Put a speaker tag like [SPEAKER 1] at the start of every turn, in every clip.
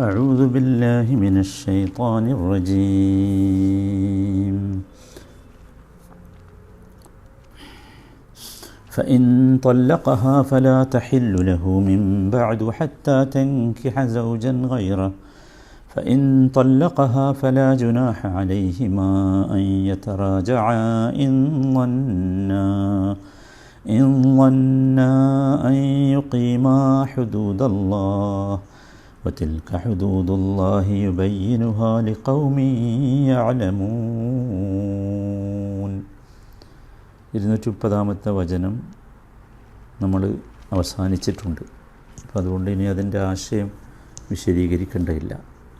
[SPEAKER 1] أعوذ بالله من الشيطان الرجيم. فإن طلقها فلا تحل له من بعد حتى تنكح زوجا غيره. فإن طلقها فلا جناح عليهما أن يتراجعا إن ظنا إن ظنا أن يقيما حدود الله. وتلك حدود الله يبينها لقوم يعلمون ഇരുന്നൂറ്റി മുപ്പതാമത്തെ വചനം നമ്മൾ അവസാനിച്ചിട്ടുണ്ട് അപ്പോൾ അതുകൊണ്ട് ഇനി അതിൻ്റെ ആശയം വിശദീകരിക്കേണ്ടതില്ല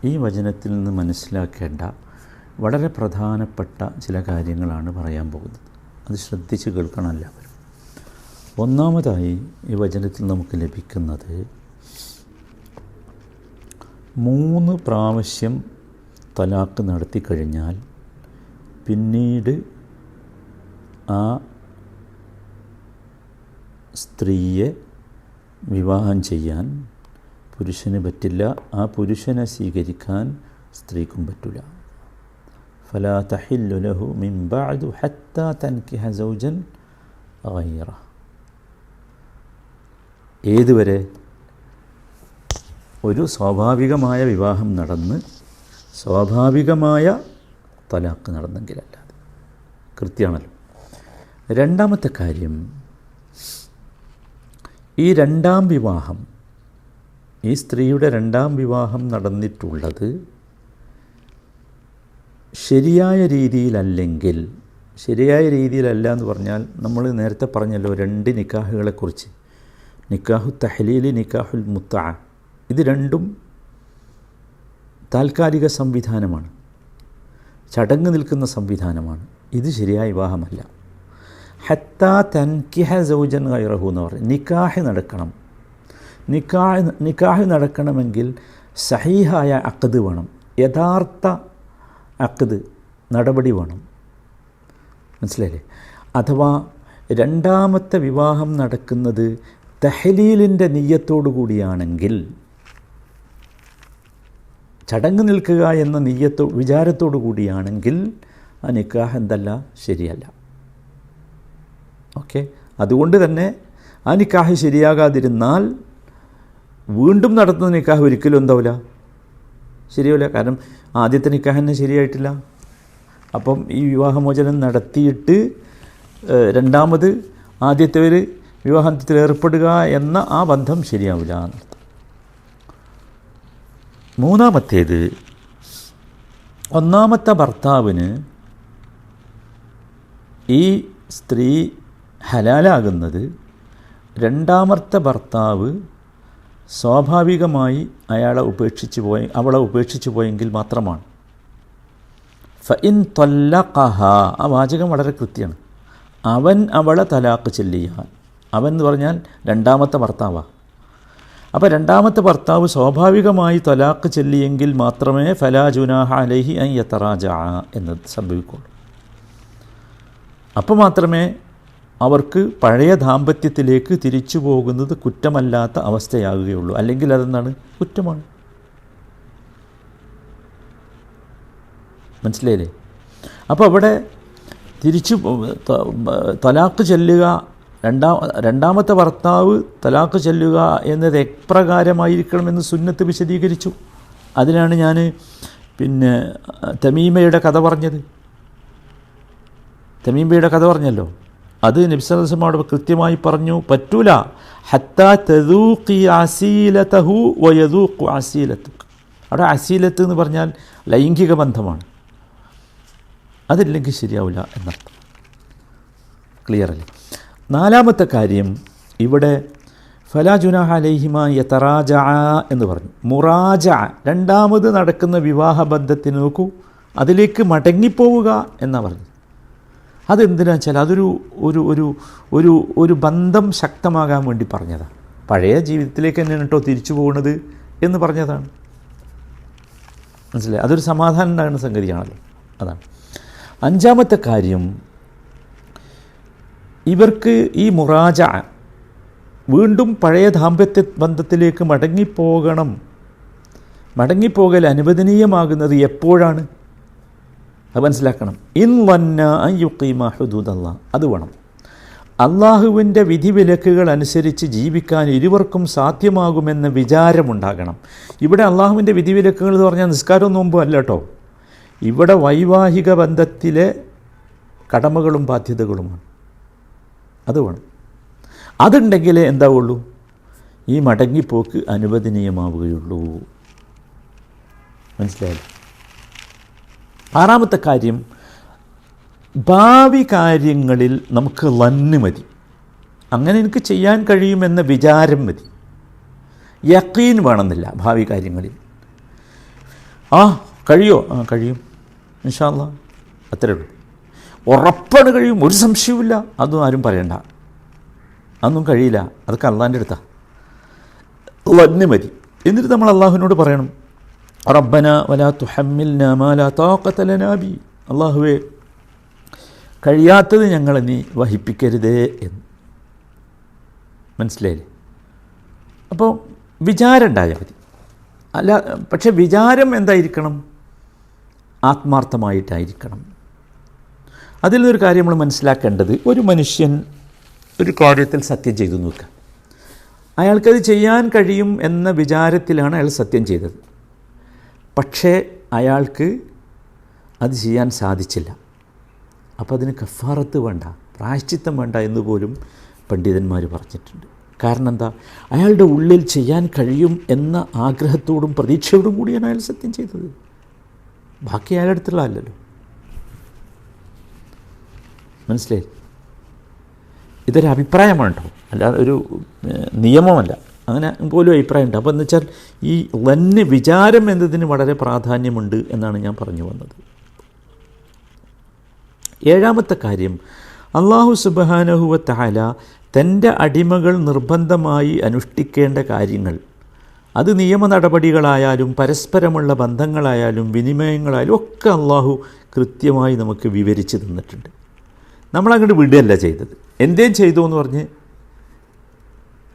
[SPEAKER 1] ഈ വചനത്തിൽ നിന്ന് മനസ്സിലാക്കേണ്ട വളരെ പ്രധാനപ്പെട്ട ചില കാര്യങ്ങളാണ് പറയാൻ പോകുന്നത് അത് ശ്രദ്ധിച്ച് കേൾക്കണം എല്ലാവരും ഒന്നാമതായി ഈ വചനത്തിൽ നമുക്ക് ലഭിക്കുന്നത് മൂന്ന് പ്രാവശ്യം തലാക്ക് നടത്തി കഴിഞ്ഞാൽ പിന്നീട് ആ സ്ത്രീയെ വിവാഹം ചെയ്യാൻ പുരുഷന് പറ്റില്ല ആ പുരുഷനെ സ്വീകരിക്കാൻ സ്ത്രീക്കും പറ്റില്ല ഫല തഹില്ലു ലഹു മിൻ ബഅദു ഹത്താ തൻകിഹ സൗജൻ ഏതുവരെ ഒരു സ്വാഭാവികമായ വിവാഹം നടന്ന് സ്വാഭാവികമായ തലാക്ക് നടന്നെങ്കിലല്ലാതെ. കൃത്യമാണല്ലോ രണ്ടാമത്തെ കാര്യം ഈ രണ്ടാം വിവാഹം ഈ സ്ത്രീയുടെ രണ്ടാം വിവാഹം നടന്നിട്ടുള്ളത് ശരിയായ രീതിയിലല്ലെങ്കിൽ ശരിയായ രീതിയിലല്ല എന്ന് പറഞ്ഞാൽ നമ്മൾ നേരത്തെ പറഞ്ഞല്ലോ രണ്ട് നിക്കാഹുകളെക്കുറിച്ച്. നിക്കാഹു തഹലീൽ നിക്കാഹുൽ മുത്ത. ഇത് രണ്ടും താൽക്കാലിക സംവിധാനമാണ്. ചടങ്ങ് നിൽക്കുന്ന സംവിധാനമാണ്. ഇത് ശരിയായ വിവാഹമല്ല. ഹത്താ തൻകിഹ സൗജൻ ഗൈറഹു എന്ന് പറയും. നിക്കാഹ് നടക്കണം. നിക്കാഹ് നിക്കാഹ് നടക്കണമെങ്കിൽ സഹീഹായ അക്കത് വേണം. യഥാർത്ഥ അക്കത് നടപടി വേണം. മനസ്സിലായില്ലേ? അഥവാ രണ്ടാമത്തെ വിവാഹം നടക്കുന്നത് തെഹലീലിന്റെ നെയ്യത്തോടു കൂടിയാണെങ്കിൽ ചടങ്ങ് നിൽക്കുക എന്ന നെയ്യത്തോ വിചാരത്തോടു കൂടിയാണെങ്കിൽ ആ നിക്കാഹ് എന്തല്ല? ശരിയല്ല. ഓക്കെ? അതുകൊണ്ട് തന്നെ ആ നിക്കാഹ് ശരിയാകാതിരുന്നാൽ വീണ്ടും നടത്തുന്ന നിക്കാഹ് ഒരിക്കലും എന്താവില്ല ശരിയാവില്ല കാരണം ആദ്യത്തെ നിക്കാഹ് തന്നെ ശരിയായിട്ടില്ല. അപ്പം ഈ വിവാഹമോചനം നടത്തിയിട്ട് രണ്ടാമത് ആദ്യത്തെ ഒരു വിവാഹത്തിൽ ഏർപ്പെടുക എന്ന ആ ബന്ധം ശരിയാവില്ല മൂന്നാമത്തേത് ഒന്നാമത്തെ ഭർത്താവിന് ഈ സ്ത്രീ ഹലാലാകുന്നത് രണ്ടാമത്തെ ഭർത്താവ് സ്വാഭാവികമായി അയാളെ ഉപേക്ഷിച്ച് പോയി അവളെ ഉപേക്ഷിച്ച് പോയെങ്കിൽ മാത്രമാണ്. ഫ ഇൻ തൊല്ലഖഹ ആ വാചകം വളരെ കൃത്യമാണ്. അവൻ അവളെ തലാക്ക് ചെല്ലിയാൽ അവൻ എന്ന് പറഞ്ഞാൽ രണ്ടാമത്തെ ഭർത്താവാണ് അപ്പോൾ രണ്ടാമത്തെ ഭർത്താവ് സ്വാഭാവികമായി തലാഖ് ചെല്ലിയെങ്കിൽ മാത്രമേ ഫലാ ജുനാഹ അലഹി അൻ യത്തറാജ എന്നത് സംഭവിക്കുള്ളൂ അപ്പോൾ മാത്രമേ അവർക്ക് പഴയ ദാമ്പത്യത്തിലേക്ക് തിരിച്ചു പോകുന്നത് കുറ്റമല്ലാത്ത അവസ്ഥയാകുകയുള്ളൂ. അല്ലെങ്കിൽ അതെന്താണ്? കുറ്റമാണ്. മനസ്സിലായില്ലേ? അപ്പോൾ അവിടെ തിരിച്ചു തലാക്ക് ചെല്ലുക രണ്ടാം രണ്ടാമത്തെ ഭർത്താവ് തലാക്ക് ചെല്ലുക എന്നത് എപ്രകാരമായിരിക്കണമെന്ന് സുന്നത്ത് വിശദീകരിച്ചു. അതിനാണ് ഞാൻ പിന്നെ തമീമയുടെ കഥ പറഞ്ഞത്. തമീമയുടെ കഥ പറഞ്ഞല്ലോ. അത് നബിസലസമാട് കൃത്യമായി പറഞ്ഞു പറ്റൂല. ഹത്താ തദൂഖി അസീലതഹു വയദൂഖു അസീലത്ത് അവിടെ അസീലത്ത് എന്ന് പറഞ്ഞാൽ ലൈംഗിക ബന്ധമാണ്. അതില്ലെങ്കിൽ ശരിയാവില്ല എന്നർത്ഥം. ക്ലിയർ അല്ലേ നാലാമത്തെ കാര്യം ഇവിടെ ഫല ജുനാഹ അലൈഹിമ യതറാജ എന്ന് പറഞ്ഞു. മുറാജ രണ്ടാമത് നടക്കുന്ന വിവാഹബന്ധത്തിന് നോക്കൂ അതിലേക്ക് മടങ്ങിപ്പോവുക എന്നാണ് പറഞ്ഞു അതെന്തിനാ വെച്ചാൽ അതൊരു ഒരു ഒരു ഒരു ഒരു ബന്ധം ശക്തമാകാൻ വേണ്ടി പറഞ്ഞതാണ് പഴയ ജീവിതത്തിലേക്ക് തന്നെയാണ് കേട്ടോ തിരിച്ചു പോകുന്നത് എന്ന് പറഞ്ഞതാണ്. മനസ്സിലായി? അതൊരു സമാധാനം ഉണ്ടാകുന്ന സംഗതിയാണല്ലോ. അതാണ്. അഞ്ചാമത്തെ കാര്യം ഇവർക്ക് ഈ മുറാജ വീണ്ടും പഴയ ദാമ്പത്യ ബന്ധത്തിലേക്ക് മടങ്ങിപ്പോകണം. മടങ്ങിപ്പോകൽ അനുവദനീയമാകുന്നത് എപ്പോഴാണ്? അത് മനസ്സിലാക്കണം. ഇൻ വന്ന അയ്യുക്കീമ ഹുദൂദല്ല അത് വേണം. അള്ളാഹുവിന്റെ വിധിവിലക്കുകൾ അനുസരിച്ച് ജീവിക്കാൻ ഇരുവർക്കും സാധ്യമാകുമെന്ന വിചാരമുണ്ടാകണം. ഇവിടെ അള്ളാഹുവിന്റെ വിധിവിലക്കുകൾ എന്ന് പറഞ്ഞാൽ നിസ്കാരവും നോമ്പും അല്ല കേട്ടോ. ഇവിടെ വൈവാഹിക ബന്ധത്തിലെ കടമകളും ബാധ്യതകളുമാണ്. അത് വേണം. അതുണ്ടെങ്കിലേ എന്താവുള്ളൂ? ഈ മടങ്ങിപ്പോക്ക് അനുവദനീയമാവുകയുള്ളൂ. മനസ്സിലായല്ലോ ആറാമത്തെ കാര്യം ഭാവി കാര്യങ്ങളിൽ നമുക്ക് ലന്ന് മതി. അങ്ങനെ എനിക്ക് ചെയ്യാൻ കഴിയുമെന്ന വിചാരം മതി. യക്കീൻ വേണമെന്നില്ല ഭാവി കാര്യങ്ങളിൽ. ആ കഴിയോ? ആ കഴിയും. ഇൻഷാല്ല അത്രേ ഉള്ളൂ. ഉറപ്പാണ് കഴിയും. ഒരു സംശയവുമില്ല. അതും ആരും പറയണ്ട. അതൊന്നും കഴിയില്ല. അതൊക്കെ അള്ളാന്റെ അടുത്താ. വന്നി മതി. എന്നിട്ട് നമ്മൾ അള്ളാഹുവിനോട് പറയണം. റബ്ബന വലാ തുഹമ്മിൽ മാ ലാ താഖത ലനാ അള്ളാഹുവേ കഴിയാത്തത് ഞങ്ങളെ നീ വഹിപ്പിക്കരുതേ എന്ന്. മനസ്സിലായില്ലേ? അപ്പോൾ വിചാരം ഉണ്ടായാൽ മതി. അല്ല പക്ഷെ വിചാരം എന്തായിരിക്കണം? ആത്മാർത്ഥമായിട്ടായിരിക്കണം. നിന്നൊരു കാര്യം നമ്മൾ മനസ്സിലാക്കേണ്ടത് ഒരു മനുഷ്യൻ ഒരു കാര്യത്തിൽ സത്യം ചെയ്തു നോക്കുക. അയാൾക്കത് ചെയ്യാൻ കഴിയും എന്ന വിചാരത്തിലാണ് അയാൾ സത്യം ചെയ്തത്. പക്ഷേ അയാൾക്ക് അത് ചെയ്യാൻ സാധിച്ചില്ല. അപ്പോൾ അതിന് കഫാറത്ത് വേണ്ട പ്രായശ്ചിത്തം വേണ്ട എന്ന് പോലും പണ്ഡിതന്മാർ പറഞ്ഞിട്ടുണ്ട്. കാരണം എന്താ? അയാളുടെ ഉള്ളിൽ ചെയ്യാൻ കഴിയും എന്ന ആഗ്രഹത്തോടും പ്രതീക്ഷയോടും കൂടിയാണ് അയാൾ സത്യം ചെയ്തത്. ബാക്കി അയാളുടെ അടുത്തുള്ള അല്ലല്ലോ. മനസ്സിലായി? ഇതൊരു അഭിപ്രായമാണ് കേട്ടോ അല്ലാതെ ഒരു നിയമമല്ല. അങ്ങനെ പോലും അഭിപ്രായമുണ്ട്. അപ്പോൾ എന്ന് വെച്ചാൽ ഈ വന്യ വിചാരം എന്നതിന് വളരെ പ്രാധാന്യമുണ്ട് എന്നാണ് ഞാൻ പറഞ്ഞു വന്നത്. ഏഴാമത്തെ കാര്യം അള്ളാഹു സുബാനഹുവ താല തന്റെ അടിമകൾ നിർബന്ധമായി അനുഷ്ഠിക്കേണ്ട കാര്യങ്ങൾ. അത് നിയമ നടപടികളായാലും പരസ്പരമുള്ള ബന്ധങ്ങളായാലും വിനിമയങ്ങളായാലും ഒക്കെ അള്ളാഹു കൃത്യമായി നമുക്ക് വിവരിച്ച് തന്നിട്ടുണ്ട്. നമ്മളങ്ങോട്ട് വിടുകയല്ല ചെയ്തത്. എന്തേം ചെയ്തു എന്ന് പറഞ്ഞ്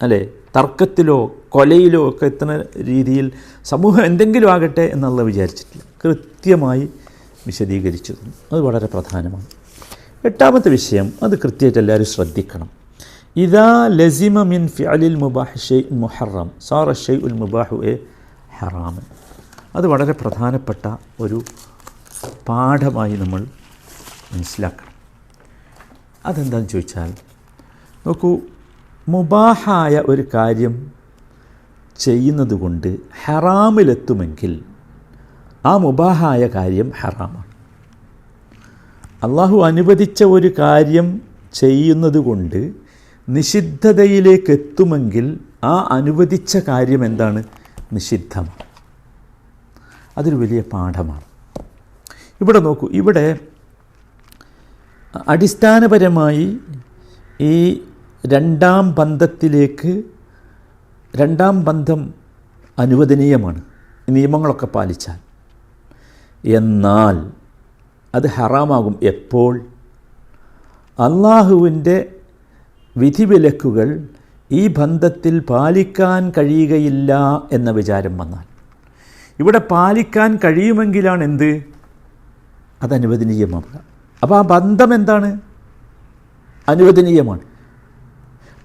[SPEAKER 1] അല്ലേ? തർക്കത്തിലോ കൊലയിലോ ഒക്കെ എത്തുന്ന രീതിയിൽ സമൂഹം എന്തെങ്കിലും ആകട്ടെ എന്നുള്ള വിചാരിച്ചിട്ടില്ല. കൃത്യമായി വിശദീകരിച്ചു അത് വളരെ പ്രധാനമാണ്. എട്ടാമത്തെ വിഷയം അത് കൃത്യമായിട്ട് എല്ലാവരും ശ്രദ്ധിക്കണം. ഇതാ ലസിമ മിൻ ഫിഅലിൽ മുബാഹ് ഷെയ് മുഹറം. സാറ ഷെയ് ഉൽ മുബാഹു എ ഹറാമൻ അത് വളരെ പ്രധാനപ്പെട്ട ഒരു പാഠമായി നമ്മൾ മനസ്സിലാക്കണം. അതെന്താണെന്ന് ചോദിച്ചാൽ നോക്കൂ മുബാഹായ ഒരു കാര്യം ചെയ്യുന്നത് കൊണ്ട് ഹറാമിലെത്തുമെങ്കിൽ ആ മുബാഹായ കാര്യം ഹറാമാണ്. അള്ളാഹു അനുവദിച്ച ഒരു കാര്യം ചെയ്യുന്നത് കൊണ്ട് നിഷിദ്ധതയിലേക്ക് എത്തുമെങ്കിൽ ആ അനുവദിച്ച കാര്യം എന്താണ്? നിഷിദ്ധമാണ്. അതൊരു വലിയ പാഠമാണ്. ഇവിടെ നോക്കൂ ഇവിടെ അടിസ്ഥാനപരമായി ഈ രണ്ടാം ബന്ധത്തിലേക്ക് രണ്ടാം ബന്ധം അനുവദനീയമാണ്. നിയമങ്ങളൊക്കെ പാലിച്ചാൽ. എന്നാൽ അത് ഹറാമാകും എപ്പോൾ? അള്ളാഹുവിന്റെ വിധിവിലക്കുകൾ ഈ ബന്ധത്തിൽ പാലിക്കാൻ കഴിയുകയില്ല എന്ന വിചാരം വന്നാൽ. ഇവിടെ പാലിക്കാൻ കഴിയുമെങ്കിലാണ് എന്ത്? അത് അപ്പോൾ ആ ബന്ധം എന്താണ്? അനുവദനീയമാണ്.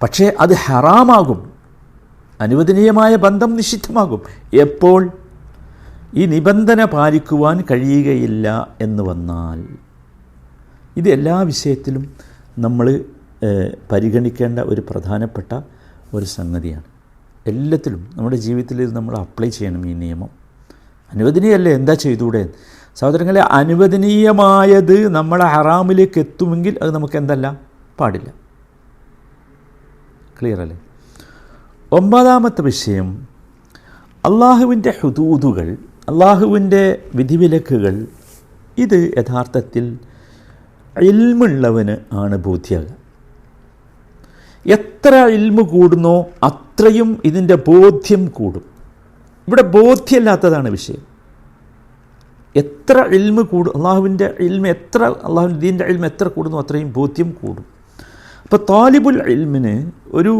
[SPEAKER 1] പക്ഷേ അത് ഹറാമാകും. അനുവദനീയമായ ബന്ധം നിഷിദ്ധമാകും. എപ്പോൾ? ഈ നിബന്ധന പാലിക്കുവാൻ കഴിയുകയില്ല എന്ന് വന്നാൽ. ഇത് എല്ലാ വിഷയത്തിലും നമ്മൾ പരിഗണിക്കേണ്ട ഒരു പ്രധാനപ്പെട്ട ഒരു സംഗതിയാണ്. എല്ലാത്തിലും നമ്മുടെ ജീവിതത്തിൽ നമ്മൾ അപ്ലൈ ചെയ്യണം ഈ നിയമം. അനുവദനീയല്ലേ എന്താ ചെയ്തൂടെ സഹോദരങ്ങളെ അനുവദനീയമായത് നമ്മളെ ഹറാമിലേക്ക് എത്തുമെങ്കിൽ അത് നമുക്ക് എന്തല്ല? പാടില്ല. ക്ലിയർ അല്ലേ? ഒമ്പതാമത്തെ വിഷയം അള്ളാഹുവിന്റെ ഹുദൂദുകൾ അള്ളാഹുവിന്റെ വിധിവിലക്കുകൾ ഇത് യഥാർത്ഥത്തിൽ ഇൽമുള്ളവന് ആണ് ബോധ്യമാകുക എത്ര ഇൽമു കൂടുന്നോ അത്രയും ഇതിന്റെ ബോധ്യം കൂടും. ഇവിടെ ബോധ്യമില്ലാത്തതാണ് വിഷയം. എത്ര ഇൽമ് കൂടും അള്ളാഹുവിന്റെ ഇൽമ എത്ര അള്ളാഹുവിന്റെ ദീന്റെ ഇൽമ എത്ര കൂടുന്നു അത്രയും ബോധ്യം കൂടും. അപ്പോൾ താലിബുൽ ഇൽമിന് ഒരു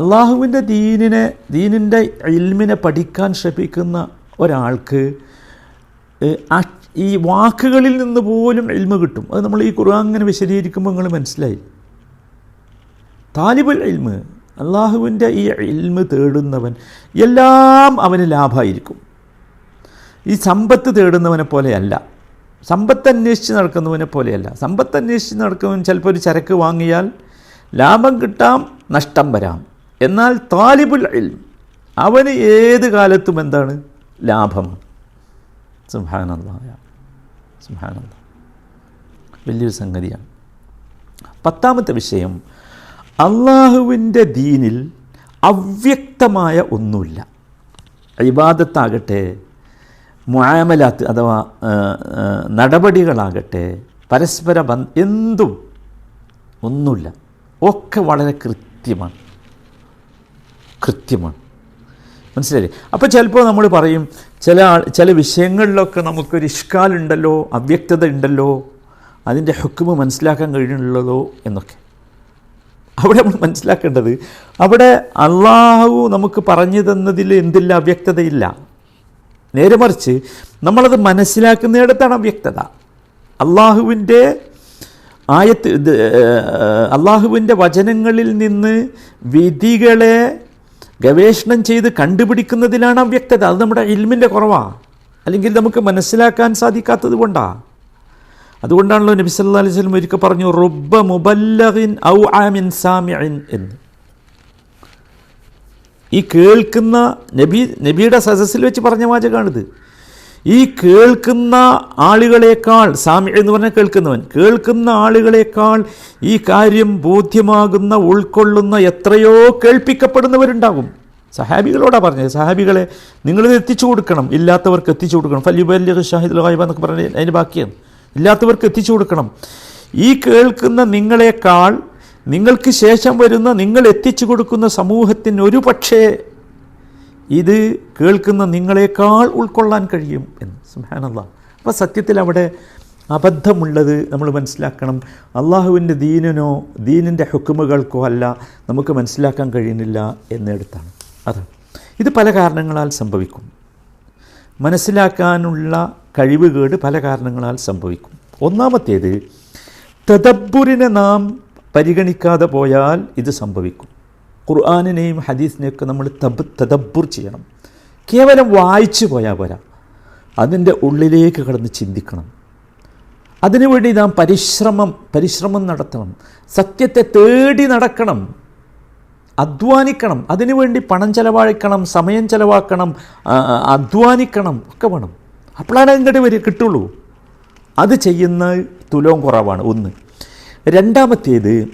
[SPEAKER 1] അള്ളാഹുവിന്റെ ദീനിനെ ദീനിന്റെ ഇൽമിനെ പഠിക്കാൻ ശ്രമിക്കുന്ന ഒരാൾക്ക് ഈ വാക്കുകളിൽ നിന്ന് പോലും ഇൽമ കിട്ടും. അത് നമ്മൾ ഈ ഖുർആൻ ഇങ്ങനെ വിശദീകരിക്കുമ്പോൾ നിങ്ങൾ മനസ്സിലായി. താലിബുൽ ഇൽമ് അള്ളാഹുവിന്റെ ഈ ഇൽമ് തേടുന്നവൻ എല്ലാം അവന് ലാഭമായിരിക്കും ഈ സമ്പത്ത് തേടുന്നവനെ പോലെയല്ല. സമ്പത്ത് അന്വേഷിച്ച് നടക്കുന്നവനെ പോലെയല്ല. സമ്പത്ത് അന്വേഷിച്ച് നടക്കുന്നവൻ ചിലപ്പോൾ ഒരു ചരക്ക് വാങ്ങിയാൽ ലാഭം കിട്ടാം നഷ്ടം വരാം. എന്നാൽ താലിബുൽ അവന് ഏത് കാലത്തും എന്താണ്? ലാഭം. സുഹാനന്ദ സുഹാനന്ദ വലിയൊരു സംഗതിയാണ്. പത്താമത്തെ വിഷയം അള്ളാഹുവിന്റെ ദീനിൽ അവ്യക്തമായ ഒന്നുമില്ല. ഇബാദത്താകട്ടെ മുആമലാത്ത് അഥവാ നടപടികളാകട്ടെ പരസ്പര ബന്ധ എന്തും ഒന്നുമില്ല. ഒക്കെ വളരെ കൃത്യമാണ്. കൃത്യമാണ്. മനസ്സിലായി അപ്പോൾ ചിലപ്പോൾ നമ്മൾ പറയും ചില ആൾ ചില വിഷയങ്ങളിലൊക്കെ നമുക്കൊരു ഇഷ്കാലുണ്ടല്ലോ അവ്യക്തത ഉണ്ടല്ലോ അതിന്റെ ഹുക്കുമ് മനസ്സിലാക്കാൻ കഴിയുന്നുള്ളതോ എന്നൊക്കെ. അവിടെ നമ്മൾ മനസ്സിലാക്കേണ്ടത് അവിടെ അള്ളാഹു നമുക്ക് പറഞ്ഞു തന്നതിൽ എന്തില്ല അവ്യക്തതയില്ല. നേരെ മറിച്ച് നമ്മളത് മനസ്സിലാക്കുന്നിടത്താണ് വ്യക്തത അള്ളാഹുവിന്റെ ആയത്ത് അള്ളാഹുവിന്റെ വചനങ്ങളിൽ നിന്ന് വിധികളെ ഗവേഷണം ചെയ്ത് കണ്ടുപിടിക്കുന്നതിലാണ് അവ്യക്തത. അത് നമ്മുടെ ഇൽമിന്റെ കുറവാണ് അല്ലെങ്കിൽ നമുക്ക് മനസ്സിലാക്കാൻ സാധിക്കാത്തത് കൊണ്ടാണ് അതുകൊണ്ടാണല്ലോ നബിസ് അലൈഹി വസല്ലം ഒരിക്കൽ പറഞ്ഞു റുബ്ബ മുബല്ലഹിൻ ഔ ആമിൻ സാമിൻ എന്ന്. ഈ കേൾക്കുന്ന നബി നബിയുടെ സദസ്സിൽ വെച്ച് പറഞ്ഞ വാചകമാണിത് ഈ കേൾക്കുന്ന ആളുകളേക്കാൾ സാമി എന്ന് പറഞ്ഞാൽ കേൾക്കുന്നവൻ കേൾക്കുന്ന ആളുകളേക്കാൾ ഈ കാര്യം ബോധ്യമാകുന്ന ഉൾക്കൊള്ളുന്ന എത്രയോ കേൾപ്പിക്കപ്പെടുന്നവരുണ്ടാകും. സഹാബികളോടാ പറഞ്ഞത്. സഹാബികളെ നിങ്ങളിത് എത്തിച്ചു കൊടുക്കണം. ഇല്ലാത്തവർക്ക് എത്തിച്ചു കൊടുക്കണം. ഫല്യുബല്യ ഷാഹിദ് ഹായിബ എന്നൊക്കെ പറഞ്ഞ് അതിന് ബാക്കിയാണ്. ഇല്ലാത്തവർക്ക് എത്തിച്ചു കൊടുക്കണം. ഈ കേൾക്കുന്ന നിങ്ങളെക്കാൾ നിങ്ങൾക്ക് ശേഷം വരുന്ന നിങ്ങൾ എത്തിച്ചു കൊടുക്കുന്ന സമൂഹത്തിന് ഒരു പക്ഷേ ഇത് കേൾക്കുന്ന നിങ്ങളെക്കാൾ ഉൾക്കൊള്ളാൻ കഴിയും എന്ന്. സുഹാനല്ല അപ്പോൾ സത്യത്തിൽ അവിടെ അബദ്ധമുള്ളത് നമ്മൾ മനസ്സിലാക്കണം. അള്ളാഹുവിന്റെ ദീനിനോ ദീനിന്റെ ഹുക്കുമുകൾക്കോ അല്ല നമുക്ക് മനസ്സിലാക്കാൻ കഴിയുന്നില്ല എന്നിടത്താണ്. അതാണ്. ഇത് പല കാരണങ്ങളാൽ സംഭവിക്കും. മനസ്സിലാക്കാനുള്ള കഴിവുകേട് പല കാരണങ്ങളാൽ സംഭവിക്കും. ഒന്നാമത്തേത് തദബ്ബുരിനെ നാം പരിഗണിക്കാതെ പോയാൽ ഇത് സംഭവിക്കും. ഖുർആാനിനെയും ഹദീസിനെയൊക്കെ നമ്മൾ തബ് തദബ്ബുർ ചെയ്യണം. കേവലം വായിച്ചു പോയാൽ പോരാ. അതിന്റെ ഉള്ളിലേക്ക് കടന്ന് ചിന്തിക്കണം. അതിനുവേണ്ടി നാം പരിശ്രമം പരിശ്രമം നടത്തണം. സത്യത്തെ തേടി നടക്കണം. അധ്വാനിക്കണം. അതിനുവേണ്ടി പണം ചെലവഴിക്കണം സമയം ചെലവാക്കണം അധ്വാനിക്കണം ഒക്കെ വേണം. അപ്പോഴാണ് അതിന്റെ വരെ കിട്ടുള്ളൂ. അത് ചെയ്യുന്ന തുലവും കുറവാണ്. ഒന്ന്. രണ്ടാമത്തേത്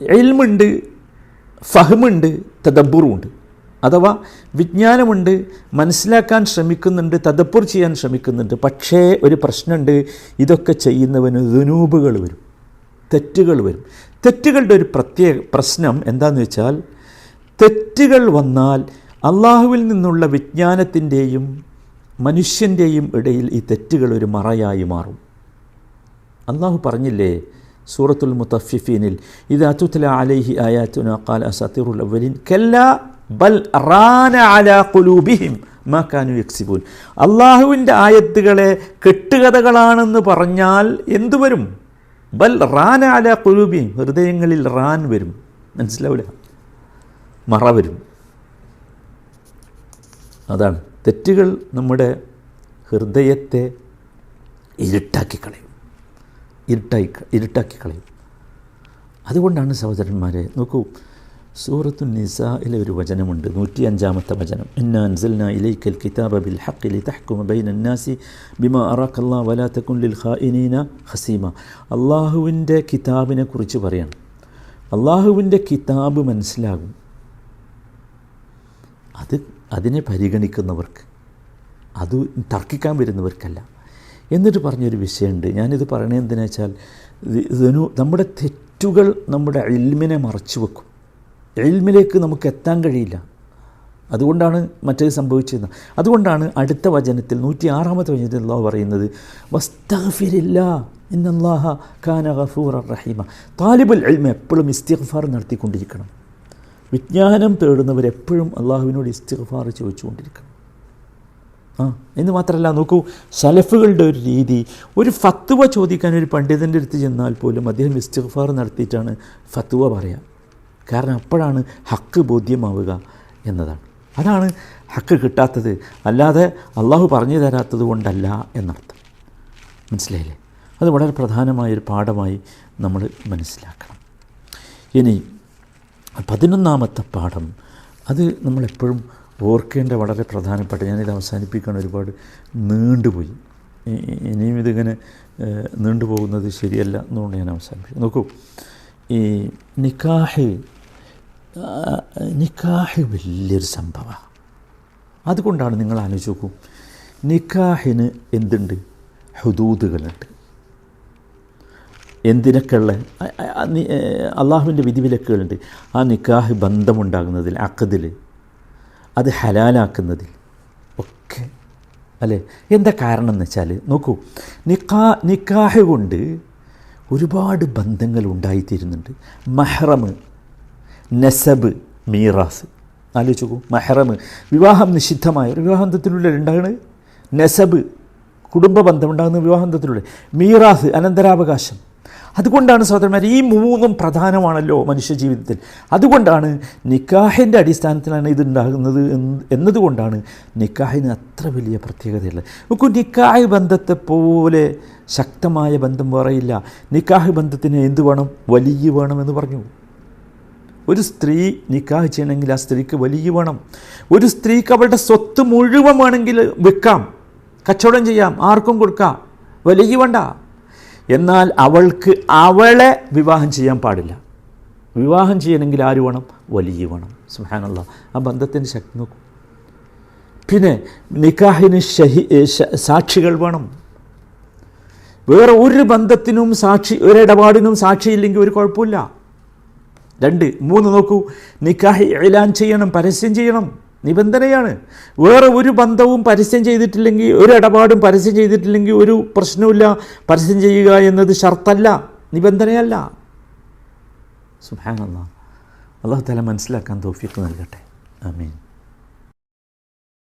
[SPEAKER 1] എൽമുണ്ട് ഫഹമുണ്ട് തദബ്ബുറുമുണ്ട് അഥവാ വിജ്ഞാനമുണ്ട് മനസ്സിലാക്കാൻ ശ്രമിക്കുന്നുണ്ട് തദപ്പുർ ചെയ്യാൻ ശ്രമിക്കുന്നുണ്ട്. പക്ഷേ ഒരു പ്രശ്നമുണ്ട് ഇതൊക്കെ ചെയ്യുന്നവന് ദുനൂബുകൾ വരും തെറ്റുകൾ വരും. തെറ്റുകളുടെ ഒരു പ്രത്യേക പ്രശ്നം എന്താണെന്ന് വെച്ചാൽ തെറ്റുകൾ വന്നാൽ അള്ളാഹുവിൽ നിന്നുള്ള വിജ്ഞാനത്തിന്റെയും മനുഷ്യന്റെയും ഇടയിൽ ഈ തെറ്റുകൾ ഒരു മറയായി മാറും. അള്ളാഹു പറഞ്ഞില്ലേ സൂറത്തുൽ മുത്തഫിഫീനിൽ ഇത് അതുത്തല അലൈഹി ആയാത്തുന ഖാൽ അസത്തിറുൽ അവലിൻ കല്ല ബൽ റാന അലാ കുലൂബിഹിം മാ കാനു യക്സിബൂൻ. അള്ളാഹുവിന്റെ ആയത്തുകളെ കെട്ടുകഥകളാണെന്ന് പറഞ്ഞാൽ എന്തു വരും? ബൽ റാന അല ഖുലൂബിഹിം ഹൃദയങ്ങളിൽ റാൻ വരും. മനസ്സിലാവില്ല മറ വരും. അതാണ് തെറ്റുകൾ നമ്മുടെ ഹൃദയത്തെ ഇരുട്ടാക്കി കളയും ഇരുട്ടായി ഇരുട്ടാക്കി കളയും. അതുകൊണ്ടാണ് സഹോദരന്മാരെ നോക്കൂ സൂറത്തു നിസായിലെ ഒരു വചനമുണ്ട് നൂറ്റി അഞ്ചാമത്തെ വചനം. ഇന്ന അൻസൽന ഇലൈക്കൽ കിതാബ ബിൽ ഹഖ് ലി തഹ്കുമ ബൈന നാസി ബിമ അറാഖല്ലാ വലാ തകുൻ ലിൽ ഖായിനീന ഹസീമ അള്ളാഹുവിന്റെ കിതാബിനെ കുറിച്ച് പറയണം. അള്ളാഹുവിന്റെ കിതാബ് മനസ്സിലാകും. അത് അതിനെ പരിഗണിക്കുന്നവർക്ക് അത് തർക്കിക്കാൻ വരുന്നവർക്കല്ല. എന്നിട്ട് പറഞ്ഞൊരു വിഷയമുണ്ട്. ഞാനിത് പറയണത് എന്തിനാ വെച്ചാൽ ഇതിനു നമ്മുടെ തെറ്റുകൾ നമ്മുടെ എൽമിനെ മറച്ചു വെക്കും. എൽമിലേക്ക് നമുക്ക് എത്താൻ കഴിയില്ല. അതുകൊണ്ടാണ് മറ്റേത് സംഭവിച്ചിരുന്നത് അതുകൊണ്ടാണ് അടുത്ത വചനത്തിൽ നൂറ്റി ആറാമത്തെ വചനത്തിൽ അള്ളാഹ് പറയുന്നത് വസ്തഫിരില്ല ഇന്നല്ലാഹ ഖാന ഗഫൂർ റഹീമ. താലിബുൽ എൽമ എപ്പോഴും ഇസ്തിഗ്ഫാർ നടത്തിക്കൊണ്ടിരിക്കണം. വിജ്ഞാനം തേടുന്നവരെപ്പോഴും അള്ളാഹുവിനോട് ഇസ്തിഗ്ഫാർ ചോദിച്ചുകൊണ്ടിരിക്കണം. ആ എന്ന് മാത്രമല്ല നോക്കൂ സലഫുകളുടെ ഒരു രീതി. ഒരു ഫത്തുവ ചോദിക്കാൻ ഒരു പണ്ഡിതന്റെ അടുത്ത് ചെന്നാൽ പോലും അദ്ദേഹം ഇസ്റ്റിഫാർ നടത്തിയിട്ടാണ് ഫത്തുവ പറയുക കാരണം അപ്പോഴാണ് ഹക്ക് ബോധ്യമാവുക എന്നതാണ്. അതാണ് ഹക്ക് കിട്ടാത്തത്. അല്ലാതെ അള്ളാഹു പറഞ്ഞു തരാത്തത് കൊണ്ടല്ല എന്നർത്ഥം. മനസ്സിലായില്ലേ? അത് വളരെ പ്രധാനമായൊരു പാഠമായി നമ്മൾ മനസ്സിലാക്കണം. ഇനി പതിനൊന്നാമത്തെ പാഠം. അത് നമ്മളെപ്പോഴും ഓർക്കേണ്ട വളരെ പ്രധാനപ്പെട്ട ഞാനിത് അവസാനിപ്പിക്കാൻ ഒരുപാട് നീണ്ടുപോയി. ഇനിയും ഇതിങ്ങനെ നീണ്ടുപോകുന്നത് ശരിയല്ല എന്നുകൊണ്ട് ഞാൻ അവസാനിപ്പിക്കും നോക്കൂ ഈ നിക്കാഹ് നിക്കാഹ് വലിയൊരു സംഭവമാണ് അതുകൊണ്ടാണ് നിങ്ങൾ ആലോചിച്ച് നോക്കൂ നിക്കാഹിന് എന്തുണ്ട്? ഹുദൂദുകളുണ്ട്. എന്തിനൊക്കെയുള്ള അള്ളാഹുവിന്റെ വിധിവിലക്കുകളുണ്ട് ആ നിക്കാഹ് ബന്ധമുണ്ടാകുന്നതിൽ അക്കതിൽ അത് ഹലാലാക്കുന്നതിൽ. ഒക്കെ. അല്ലേ? എന്താ കാരണം എന്ന് വെച്ചാൽ നോക്കൂ നിക്കാ നിക്കാഹ് കൊണ്ട് ഒരുപാട് ബന്ധങ്ങൾ ഉണ്ടായിത്തീരുന്നുണ്ട്. മഹ്റം നസബ് മീറാസ്. ആലോചിച്ചു മഹ്റം വിവാഹം നിഷിദ്ധമായ ഒരു വിവാഹബന്ധത്തിലൂടെ രണ്ടാണ് നസബ് കുടുംബ ബന്ധം ഉണ്ടാകുന്ന വിവാഹബന്ധത്തിലൂടെ മീറാസ് അനന്തരാവകാശം. അതുകൊണ്ടാണ് സഹോദരന്മാർ ഈ മൂന്നും പ്രധാനമാണല്ലോ മനുഷ്യ ജീവിതത്തിൽ. അതുകൊണ്ടാണ് നിക്കാഹിന്റെ അടിസ്ഥാനത്തിലാണ് ഇത് ഉണ്ടാകുന്നത് എന്ന് എന്നതുകൊണ്ടാണ് നിക്കാഹിന് അത്ര വലിയ പ്രത്യേകതയുള്ളത്. നോക്കൂ നിക്കാഹ് ബന്ധത്തെ പോലെ ശക്തമായ ബന്ധം വേറെയില്ല നിക്കാഹ് ബന്ധത്തിന് എന്ത് വേണം? വലിയ വേണമെന്ന് പറഞ്ഞു. ഒരു സ്ത്രീ നിക്കാഹ് ചെയ്യണമെങ്കിൽ ആ സ്ത്രീക്ക് വലിയ വേണം. ഒരു സ്ത്രീക്ക് അവളുടെ സ്വത്ത് മുഴുവൻ വേണമെങ്കിൽ വെക്കാം. കച്ചവടം ചെയ്യാം. ആർക്കും കൊടുക്കാം. വലിയ വേണ്ട. എന്നാൽ അവൾക്ക് അവളെ വിവാഹം ചെയ്യാൻ പാടില്ല. വിവാഹം ചെയ്യണമെങ്കിൽ ആര് വേണം? വലിയ വേണം. സുഹാനുള്ള ആ ബന്ധത്തിന്റെ ശക്തി നോക്കും. പിന്നെ നിക്കാഹിന് ഷഹി സാക്ഷികൾ വേണം. വേറെ ഒരു ബന്ധത്തിനും സാക്ഷി ഒരിടപാടിനും സാക്ഷിയില്ലെങ്കിൽ ഒരു കുഴപ്പമില്ല. രണ്ട് മൂന്ന് നോക്കൂ. നിക്കാഹി ഇലാൻ ചെയ്യണം പരസ്യം ചെയ്യണം. നിബന്ധനയാണ്. വേറെ ഒരു ബന്ധവും പരസ്യം ചെയ്തിട്ടില്ലെങ്കിൽ ഒരു ഇടപാടും പരസ്യം ചെയ്തിട്ടില്ലെങ്കിൽ ഒരു പ്രശ്നവുമില്ല. പരസ്യം ചെയ്യുക എന്നത് ഷർത്തല്ല നിബന്ധനയല്ല. സുഹാനല്ല അള്ളാഹു തല മനസ്സിലാക്കാൻ തോഫിക്ക് നൽകട്ടെ. ആമീൻ.